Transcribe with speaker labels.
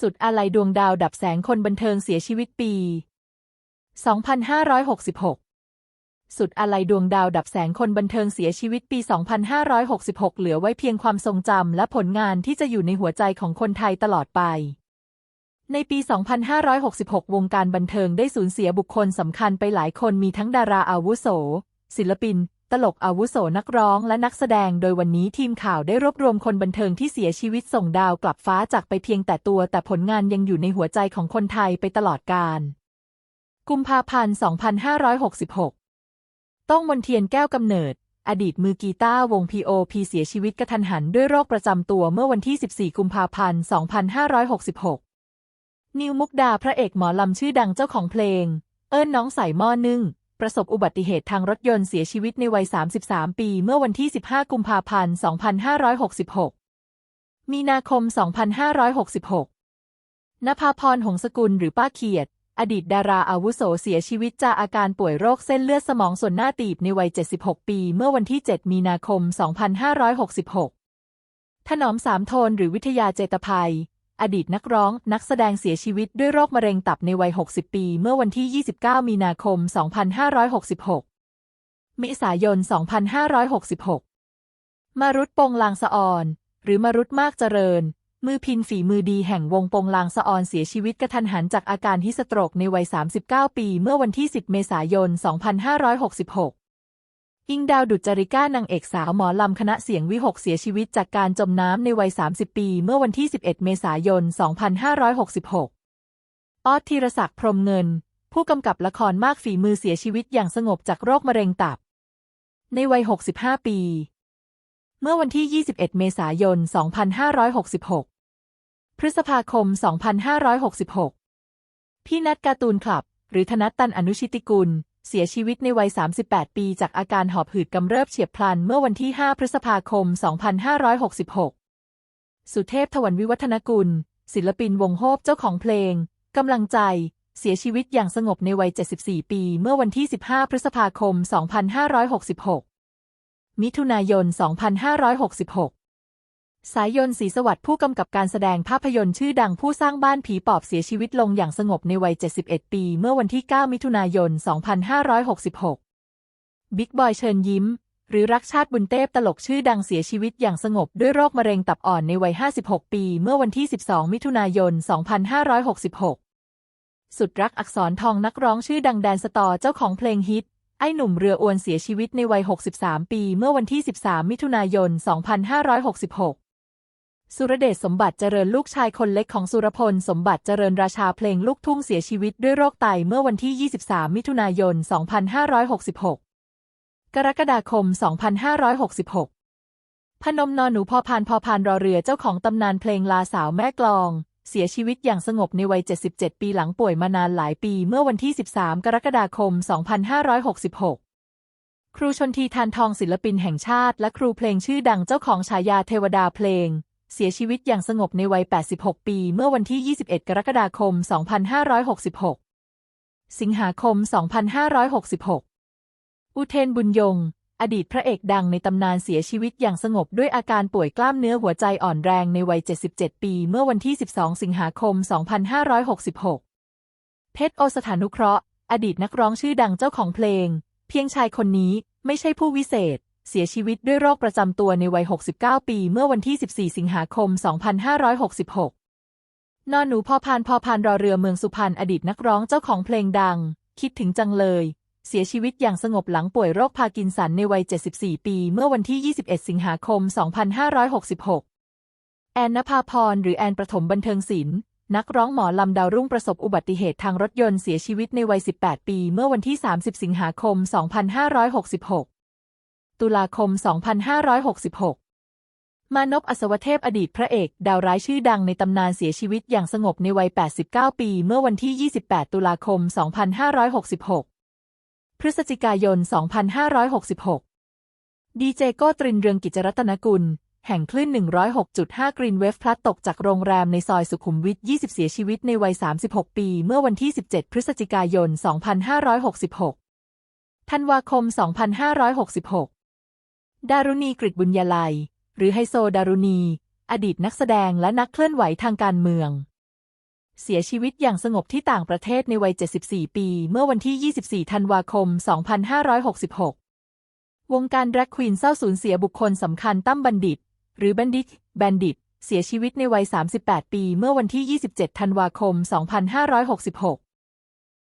Speaker 1: สุดอาลัยดวงดาวดับแสงคนบันเทิงเสียชีวิตปี 2566 สุดอาลัยดวงดาวดับแสงคนบันเทิงเสียชีวิตปี 2566 เหลือไว้เพียงความทรงจำและผลงานที่จะอยู่ในหัวใจของคนไทยตลอดไปในปี 2566 วงการบันเทิงได้สูญเสียบุคคลสำคัญไปหลายคนมีทั้งดาราอาวุโส ศิลปิน ตลกอาวุโสนักร้องและนักแสดง โดยวันนี้ทีมข่าวได้รวบรวมคนบันเทิงที่เสียชีวิตส่งดาวกลับฟ้าจากไปเพียงแต่ตัว แต่ผลงานยังอยู่ในหัวใจของคนไทยไปตลอดกาล กุมภาพันธ์ 2566 ต้องมนเทียนแก้วกำเนิด อดีตมือกีตาร์วง P.O.P เสียชีวิตกระทันหันด้วยโรคประจำตัวเมื่อวันที่ 14 กุมภาพันธ์ 2566 นิวมุกดาพระเอกหมอลำชื่อดังเจ้าของเพลง เอิ้นน้องใส่หม้อนึ่ง ประสบอุบัติเหตุทางรถยนต์เสียชีวิตในวัย 33 ปี เมื่อวันที่ 15 กุมภาพันธ์ 2566 มีนาคม 2566 นภาพร หงสกุลหรือป้าเขียด อดีตดาราอาวุโสเสียชีวิตจากอาการป่วยโรคเส้นเลือดสมองส่วนหน้าตีบในวัย 76 ปี เมื่อวันที่ 7 มีนาคม 2566 ถนอมสามโทนหรือวิทยาเจตภัย อดีตนักร้อง นักแสดงเสียชีวิตด้วยโรคมะเร็งตับในวัย 60 ปี เมื่อวันที่ 29 มีนาคม 2566 มิษายน 2566 มารุตปงลางสะออน หรือมารุตมากเจริญ มือพินฝีมือดีแห่งวงปงลางสะออนเสียชีวิตกระทันหันจากอาการฮิสโตรกในวัย 39 ปี เมื่อวันที่ 10 เมษายน 2566 อิงดาวดุจจริก้านางเอกสาวหมอลำคณะเสียงวิหกเสียชีวิตจากการจมน้ำในวัย 30 ปี เมื่อวันที่ 11 เมษายน 2566 ออสธีรศักดิ์พรมเงิน ผู้กำกับละครมากฝีมือเสียชีวิตอย่างสงบจากโรคมะเร็งตับ ในวัย 65 ปี เมื่อวันที่ 21 เมษายน 2566 พฤษภาคม 2566 พี่นัทการ์ตูนคลับ หรือธนัตตันอนุชิติกุล เสียชีวิตในวัย 38 ปีจากอาการหอบหืดกำเริบเฉียบพลันเมื่อวันที่ 5 พฤษภาคม 2566 สุเทพถวันวิวัฒนกุล ศิลปินวงโฮบเจ้าของเพลง กำลังใจ เสียชีวิตอย่างสงบในวัย 74 ปีเมื่อวันที่ 15 พฤษภาคม 2566 มิถุนายน 2566 สายยนต์ศรีสวัสดิ์ผู้กำกับการแสดงภาพยนตร์ชื่อดังผู้สร้างบ้านผีปอบเสียชีวิตลงอย่างสงบในวัย 71 ปี เมื่อวันที่ 9 มิถุนายน 2566 บิ๊กบอยเชิญยิ้ม หรือรักชาติบุญเต้ตลกชื่อดังเสียชีวิตอย่างสงบด้วยโรคมะเร็งตับอ่อนในวัย 56 ปี เมื่อวันที่ 12 มิถุนายน 2566 สุดรักอักษรทองนักร้องชื่อดังแดนสตอเจ้าของเพลงฮิตไอ้หนุ่มเรืออวนเสียชีวิตในวัย 63 ปี เมื่อวันที่ 13 มิถุนายน 2566 สุรเดชสมบัติเจริญลูกชายคนเล็กของสุรพล สมบัติเจริญราชาเพลงลูกทุ่งเสียชีวิตด้วยโรคไตเมื่อวันที่ 23 มิถุนายน 2566 กรกฎาคม 2566 พนมนอนหนูพอพานพอพานรอเรือเจ้าของตำนานเพลงลาสาวแม่กลอง เสียชีวิตอย่างสงบในวัย 77 ปีหลังป่วยมานานหลายปีเมื่อวันที่ 13 กรกฎาคม 2566ครูชนทีทานทองศิลปินแห่งชาติและครูเพลงชื่อดังเจ้าของฉายาเทวดาเพลง เสียชีวิตอย่างสงบในวัย 86 ปี เมื่อวันที่ 21 กรกฎาคม 2566 สิงหาคม 2566 อุเทนบุญยง อดีตพระเอกดังในตำนานเสียชีวิตอย่างสงบด้วยอาการป่วยกล้ามเนื้อหัวใจอ่อนแรงในวัย 77 ปี เมื่อวันที่ 12 สิงหาคม 2566 เพชรโอสถานุเคราะห์ อดีตนักร้องชื่อดังเจ้าของเพลง เพียงชายคนนี้ไม่ใช่ผู้วิเศษ เสียชีวิตด้วยโรคประจำตัวในวัย 69 ปี เมื่อวันที่ 14 สิงหาคม 2566 นอนหนูพอพานพอพานรอเรือเมืองสุพรรณอดีตนักร้องเจ้าของเพลงดัง คิดถึงจังเลย เสียชีวิตอย่างสงบหลังป่วยโรคพาร์กินสันในวัย 74 ปี เมื่อวันที่ 21 สิงหาคม 2566 แอนนภาพรหรือแอนประถมบันเทิงศิลป์นักร้องหมอลำดาวรุ่งประสบอุบัติเหตุทางรถยนต์เสียชีวิตในวัย 18 ปี เมื่อวันที่ 30 สิงหาคม 2566 ตุลาคม 2566 มานพอศวเทพอดีตพระเอก ดาวร้ายชื่อดังในตำนานเสียชีวิตอย่างสงบในวัย 89 ปี เมื่อวันที่ 28 ตุลาคม 2566 พฤศจิกายน 2566 ดีเจโก้ตรินเรืองกิจรัตนกุล แห่งคลื่น 106.5 กรีนเวฟพลัดตกจากโรงแรมในซอยสุขุมวิท 20 เสียชีวิตในวัย 36 ปี เมื่อวันที่ 17 พฤศจิกายน 2566ธันวาคม 2566 ดารุณีกฤตบุญยาลัย หรือไฮโซดารุณี อดีตนักแสดงและนักเคลื่อนไหวทางการเมือง เสียชีวิตอย่างสงบที่ต่างประเทศในวัย 74 ปี เมื่อวันที่ 24 ธันวาคม 2566 วงการแดร็กควีนเศร้าสูญเสียบุคคลสำคัญตั้มบัณฑิต หรือบัณฑิตแบนดิต เสียชีวิตในวัย 38 ปี เมื่อวันที่ 27 ธันวาคม 2566